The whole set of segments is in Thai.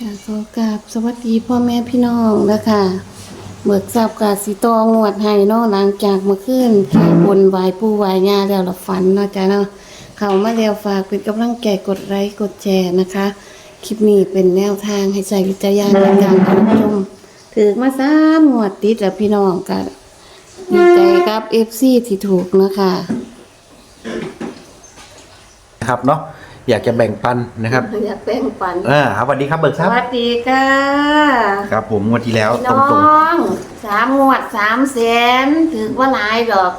ค่ะขอกราบสวัสดีพ่อแม่พี่น้องนะคะเบิกทราบกาสิตองวดให้เนาะหลังจากเมื่อคืนแค่บนไหวายปูไหวายญาแล้วเราฝันเนาะจ้ะเนาะเขามาแล้วฝากเป็นกำลังแก่กดไลค์กดแชร์นะคะ คลิปนี้เป็นแนวทางให้ใจวิจารณญาณในการรับชมถือมาสามงวดติดแล้วพี่น้องกันดีใจกับเอฟซีที่ถูกนะคะ นะครับเนาะ อยากจะแบ่งปันนะครับอยากแบ่งปันอ่าครับสวัสดีครับเบิกสทรัพย์วัสดีค่ะครับ ผมงวดที่แล้วพี่ตน้รงองสามงวดสามแสนถือว่าหลายดอก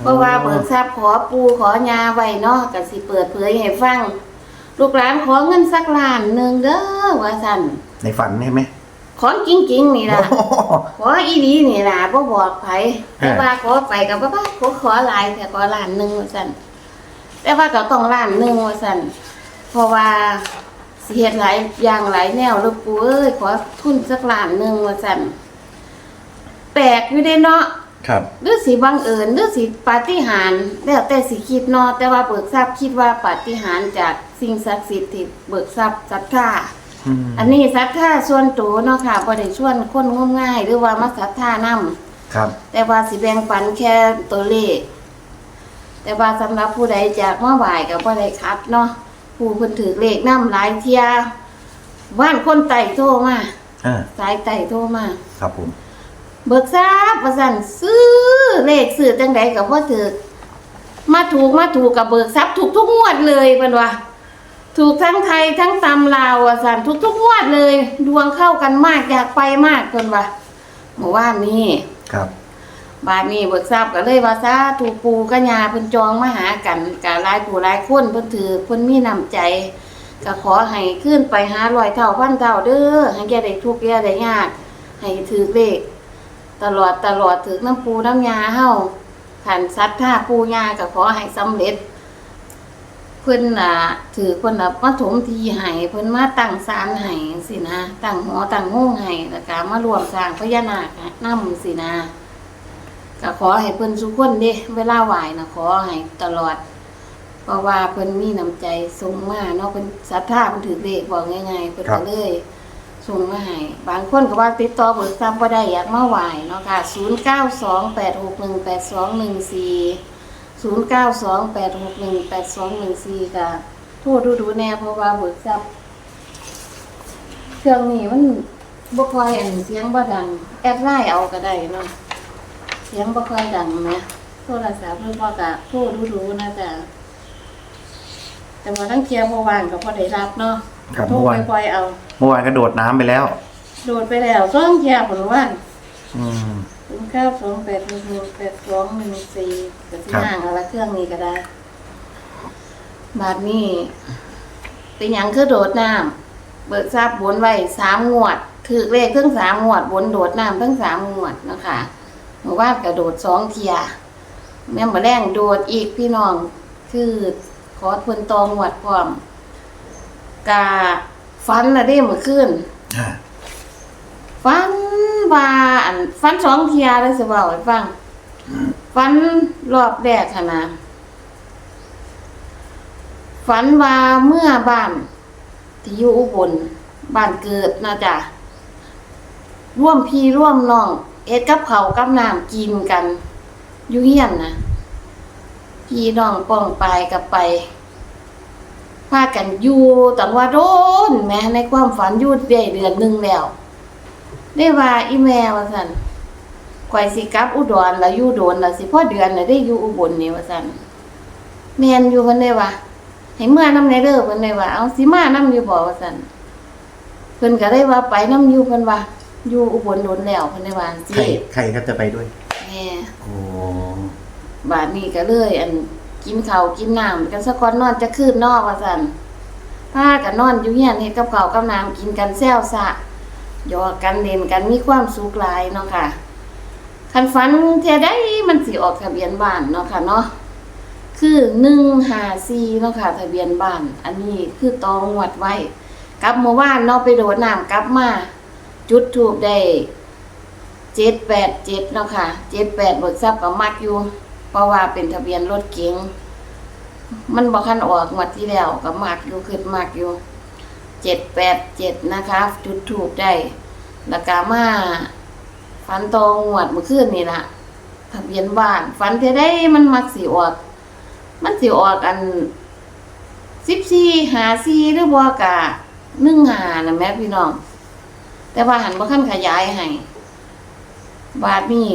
เพราะว่าเบิกทรัพย์ขอปูขอยาไว้เนาะก็สิเปิดเผยให้ฟัง ลูกหลานขอเงินสักล้านหนึ่งเด้อว่าสั่นๆในฝันใช่ไหมของจริงๆนี่ล่ะขออีดีนี่ล่ะบ่บอกไผแต่ว่าขอไปกับว่าขอขอหลายแต่ขอล้านหนึ่งว่าสั่น แต่ว่าก็ต้องล้านหนึ่งว่าสั่นเพราะว่าสิเฮ็ดหลายอย่างหลายแนวลูกปูเอ้ยขอทุนสักล้านหนึ่งว่าสั่นแปลกอยู่เด้เนาะ ครับ หรือสิบังเอิญหรือสิปาฏิหาริย์แล้วแต่สิคิดเนาะแต่ว่าเบิกทรัพย์คิดว่าปาฏิหาริย์จากสิ่งศักดิ์สิทธิ์ที่เบิกทรัพย์ศรัทธาอืม อันนี้ศรัทธาส่วนตัวเนาะค่ะบ่ได้ชวนคนงมง่าย หรือว่ามาศรัทธานํครับ แต่ว่าสิแบ่งปันแค่ตัวเลข แต่ว่าสำหรับผู้ใดจากมาไหว้ก็บ่ได้คัดเนาะผู้เพิ่นถือเลขนํหลายเที่ยว่านคนไต่โทรมาอ่าสายไต่โทรมาครับผม เบิกทราบว่าสั่นซื้อเลขซื้อจังใดกับว่าถือมาถูกมาถูกกับเบิกทรัพย์ถูกทุกงวดเลยเพิ่นว่าถูกทั้งไทยทั้งตำลาวว่าสั่นทุกทุกงวดเลย ดวงเข้ากันมากอยากไปมากเพิ่นว่าเมื่อวานนี้ครับ บาดนี้เบิกทรัพย์ก็เลยว่าซาถูปูกัญญาเพิ่นจองมาหากันกะหลายผู้หลายคนเพิ่นถือเพิ่นมีน้ำใจก็ขอให้ขึ้นไปหาร้อยเท่าพันเท่าเด้อให้แกได้ทุกข์แกได้ยาก ให้ถือเลขตลอดตลอดถึงน้ำปูน้ำยาเฮาขันซัดท่าปูยาก็ขอให้สำเร็จ เพิ่นน่ะถือเพิ่นน่ะมาถมทีให้เพิ่นมาตั้งศาลให้สินะตั้งหอตั้งโงงให้แล้วก็มารวมสร้างพญานาคนำสินะ ก็ขอให้เพิ่นทุกคนเด้เวลาไหวนะขอให้ตลอด เพราะว่าเพิ่นมีน้ำใจส่งมาเนาะเพิ่นศรัทธาเพิ่นถือเลขบอกง่ายๆเพิ่นก็เลยส่งมาให้บางคนก็ว่าติดต่อเบิกทรัพย์บ่ได้อยากมาไหวเนาะค่ะ0928618214 0928618214ก็โทรดูดูๆแน่เพราะว่าเบิกทรัพย์เครื่องนี้มันบ่ค่อยอันเสียงบ่ดัง แอดไลน์เอาก็ได้เนาะ สียงบ่ค่อยดังนะโทรศัพท์เพิ่นบ่ก็โทรดูดูๆนะจ๊ะแต่ว่าทั้งเที่ยบ่ว่างก็บ่ได้รับเนาะครับโทรเมื่อวานค่อยๆเอา เมื่อวานก็โดดน้ำไปแล้ว โดดไปแล้วสองเที่ยผลว่าอืมศูนย์เก้าสองแปดหนึ่งหนึ่งแปดสองหนึ่งสี่กับที่ครับ ห่างเอาละเครื่องนี้ก็ได้ บาทนี้เป็นหยังคือโดดน้ำเบิกทราบบนไว้สามงวด ถือเลขทั้งสามงวดบนโดดน้ำทั้งสามงวดเนาะคะเมื่อวานกระโดดสองเทียแม่มาแรงโดดอีกพี่น้อง คือขอทวนตองวดพร้อมกาฟันละได้เมื่อคืนอ่าฟันว่าอันฟันสองเทียเลยสิเว่าให้ฟังฟันรอบแรกค่ะนะฝันว่าเมื่อบ้านที่อยู่อุบลบ้านเกิดนะจ๊ะร่วมพี่ร่วมน้อง เอ็ดกับเขากับน้ำกินกันอยู่เฮียนนะพี่น้องป้องปายกับไปพากันอยู่ตังว่าโดน แม้ในความฝันอยู่ได้เดือนหนึ่งแล้ว ได้ว่าอีแมวว่าซั่นข่อยสิกลับอุดรแล้วอยู่โดนแล้วสิพ่อเดือนน่ะได้อยู่อุบลนี่ว่าซั่นแมนอยู่เพิ่นได้ว่าให้เมื่อน้ำในเด้อเพิ่นได้ว่าเอาสิมานำอยู่บ่ว่าซั่นเพิ่นก็ได้ว่าไปน้ำอยู่เพิ่นว่า อยู่อุบลโดนแล้วเพิ่นได้ว่าใครสิใครก็จะไปด้วย แม่โอ้บาดนี้ก็เลยอันกินข้าวกินน้ำกันซะก่อนนอนจะคืนนอกว่าซั่นพากันนอนอยู่เฮียนเฮ็ดกับข้าวกับน้ำกินกันแซวซะหยอกกันเล่นกันมีความสุขหลายเนาะค่ะคันฝันเท่ยได้มันสิออกทะเบียนบ้านเนาะค่ะเนาะคือหนึ่งหาซีเนาะค่ะทะเบียนบ้าน อันนี้คือตองวดไว้กลับเมื่อวานเนาะไปโดดน้ำกลับมา จุดถูกได้เจ็ดแปดเจ็ดเนาะค่ะเจ็ดแปดเบิกทรัพย์ก็มักอยู่ เพราะว่าเป็นทะเบียนรถเก๋งมันบอกคันออกงวดที่แล้วก็มักอยู่คือมักอยู่เจ็ดแปดเจ็ดนะคะ จุดถูกได้แล้วก็มาฝันตองหวดเมื่อคืนนี่ละทะเบียนบ้านฝันเทได้มันมักสิออก มันสิออกอันสิบสี่หาสี่หรือบ่กะนึ่งหานะแม่พี่น้อง แต่ว่าหันบ่ขั้นขยายให้บาดนี้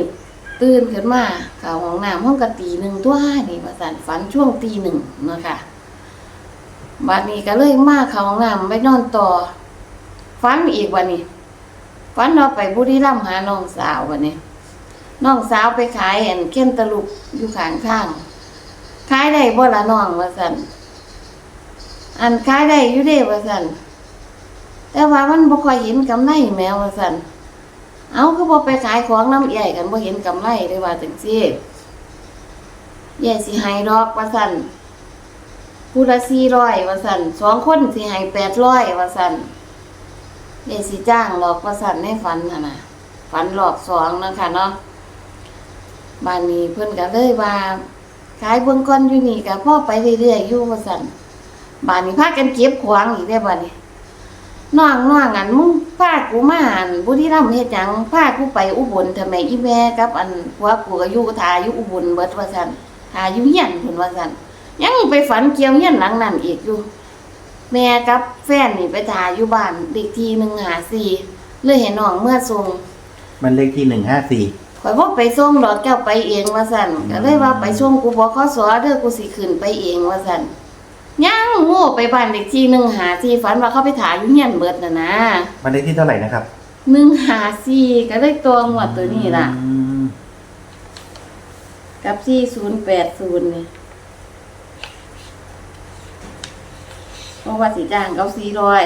ตื่นขึ้นมาเข้าห้องน้ำห้องกะตีหนึ่งตัวนี่ว่าสันฝันช่วงตีหนึ่งเนาะค่ะบาดนี้ก็เลยมาเข้าห้องน้ำไปนอนต่อฝันอีกวันนี้ฝันเราไปบุรีรัมย์หาน้องสาววันนี้น้องสาวไปขายแอนเค้นตะลุกอยู่ข้างข้างขายได้บ่ละน้องว่าสันอันขายได้อยู่เด้ว่าสัน แต่ว่ามันบ่ค่อยเห็นกำไรแมวว่าสันเอาคือบ่ไปขายของน้ำใหญ่กันบ่เห็นกำไรเลยว่าจังซี่ใหญ่สิให้ดอกว่าสันผู้ละสี่ร้อยว่าสันสองคนสิให้แปดร้อยว่าสันเดสิจ้างหลอกว่าสันในฝันน่ะนะฝันหลอกสองนะคะเนาะบ้านนี้เพิ่นก็เลยว่าขายเบิ่งก่อนอยู่นี่ก็พ่อไปเรื่อยๆอยู่ว่าสันบ้านนี้พากันเก็บขวางอีกได้อบ้านนี้ น้องน้องอันมึงพากูมาอันบุรีรัมย์เฮ็ดหยังพากูไปอุบลทำไมอีแม่กับ อันผัวกูก็อยู่ทาอยู่อุบลเบิดว่าสันทาอยู่เฮียนเพิ่นว่าสันยังไปฝันเกี่ยวเฮียนหลังนั่นอีกอยู่ แม่กับแฟนนี่ไปถ่ายอยู่บ้านเด็กทีหนึ่งหาสี่เลยเห็นน้องเมื่อส่งมันเลขที่หนึ่งห้าสี่ข่อยบ่ไปส่งดอกแก้วไปเองว่าซั่นก็เลยว่าไปส่งกูบ่ขอสอเด้อกูสิขึ้นไปเองว่าซั่น ยังโง่ไปบ้านเด็กทีหนึ่งหาสี่ฝันว่าเขาไปถ่ายอยู่เฮียนเบิดน่ะนะมันเลขที่เท่าไหร่นะครับหนึ่งหาสี่ก็เลยตัวงวดตัวนี้ล่ะ อืมกับสี่ศูนย์แปดศูนย์นี่เพราะว่าสีจ้างเขาสี่ร้อย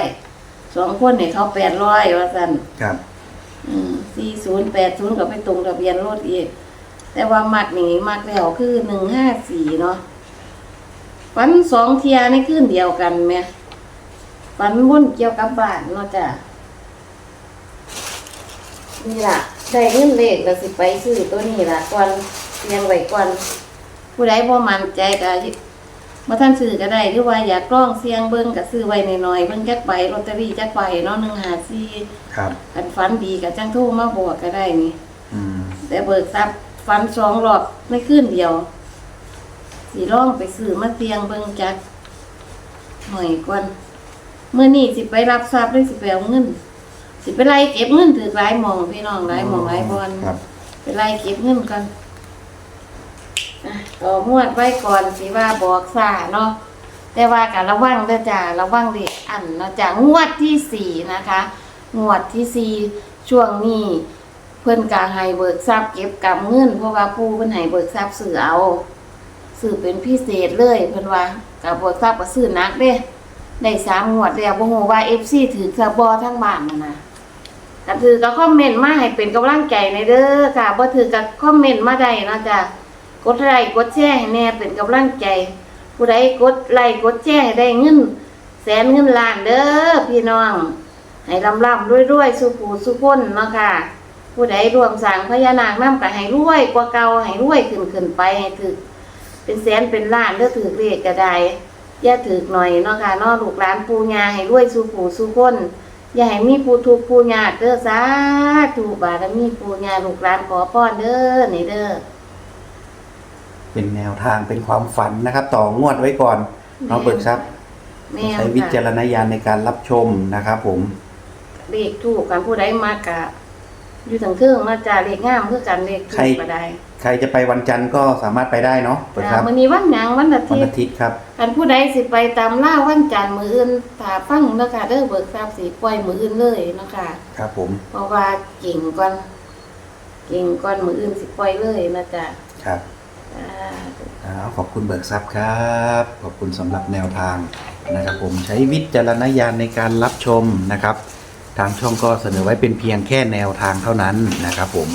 สองคนเนี่ยเขาแปดร้อยว่าสันครับ สี่ศูนย์แปดศูนย์ก็ไปตรงทะเบียนรถอีก แต่ว่ามักนี่มักแล้วคือหนึ่งห้าสี่เนาะ ฝันสองเทียในคืนเดียวกันไหมฝันวุ่นเกี่ยวกับบ้านเนาะจ้ะนี่ล่ะได้เงินเลขแล้วสิไปซื้อตัวนี้ล่ะก่อนเรียงไว้ก่อนผู้ใดบ่มั่นใจก็บ่ท่านซื้อก็ได้หรือว่าอยากลองเสี่ยงเบิ่งก็ซื้อไว้หน่อยๆเบิ่งจักใบลอตเตอรี่จักใบเนาะ154ครับคันฝันดีก็จังโทรมาบอกก็ได้นี่ อืมแต่เบิกทรัพย์ฝันสองรอบในคืนเดียว สิลองไปซื้อมาเสี่ยงเบิ่งจักหน่อยก่อนมื้อนี้สิไปรับทรัพย์หรือสิไปเอาเงิน สิไปไล่เก็บเงินถือหลายหมองพี่น้องหลายหมองหลายบอนครับ ไปไล่เก็บเงินกันอะต่อมวดไว้ก่อนสิว่าบอกซาเนาะแต่ว่าการระวังเด้อจ้าระวังเด็กอันเนาะจ้างวดที่สี่นะคะ งวดที่สี่ช่วงนี้ เพื่อนกาให้เบิกทรัพย์เก็บกำเงินเพราะว่าผู้เพิ่นให้เบิกทรัพย์ซื้อเอา ซื้อเป็นพิเศษเลยเพิ่นว่ากับเบิกทรัพย์ก็ซื้อนักเด้ได้สามงวดแล้วบ่ฮู้ว่า FC ถือซะบ่ทั้งบ้านนั่นน่ะถ้าถือก็คอมเมนต์มาให้เป็นกำลังใจในเด้อค่ะบ่ถือก็คอมเมนต์มาได้นะจ้ะกดไลค์กดแชร์ให้แน่เป็นกำลังใจ ผู้ใดกดไลค์กดแชร์ให้ได้เงินแสนเงินล้านเด้อพี่น้อง ให้ลำลำรวยๆสุขูสุขคนเนาะค่ะ ผู้ใดรวมสร้างพญานาคนํก็ให้รวยกว่าเก่าให้รวยขึ้นขึ้นไปให้ถึก เป็นแสนเป็นล้านเด้อถือเลขก็ได้อย่าถือหน่อยเนาะค่ะเนาะลูกหลานปู่ย่าให้รวยสุขูสุขคน อย่าให้มีผู้ทุกข์ผู้ยากเด้อสาธุบารมีผู้ยาลูกหลานขอพรเด้อนี่เด้อเป็นแนวทางเป็นความฝันนะครับ ต่องวดไว้ก่อนน้องเบิกทรัพย์แม่ใช้วิจารณญาณในการรับชมนะครับผมเลขถูกกันผู้ใดมากกะ อยู่ถึงเครื่องมาจ้าเลขงามคือกันเลขถูใครกก็ได้ใครจะไปวันจันทร์ก็สามารถไปได้เนาะเบิกทจ้ารัพย์มื้อนี้วันหยังวันอาวันทิตอาย์ทิตย์ครับคันผู้ใดสิไปตามล่าวันจันทร์มื้ออื่นถ้าฟังเด้อค่ะเด้อเบิกทรัพย์สิปล่อยมื้ออื่นเลยเนาะค่ะ ครับผม เพราะว่าเก่งก่อนเก่งก่อนมื้ออื่นสิปล่อยเลยนะจ้ะครับอ่า อ่าขอบคุณเบิกทรัพย์ครับ ขอบคุณสำหรับแนวทางนะครับผมใช้วิจารณญาณในการรับชมนะครับ ทางช่องก็เสนอไว้เป็นเพียงแค่แนวทางเท่านั้นนะครับผม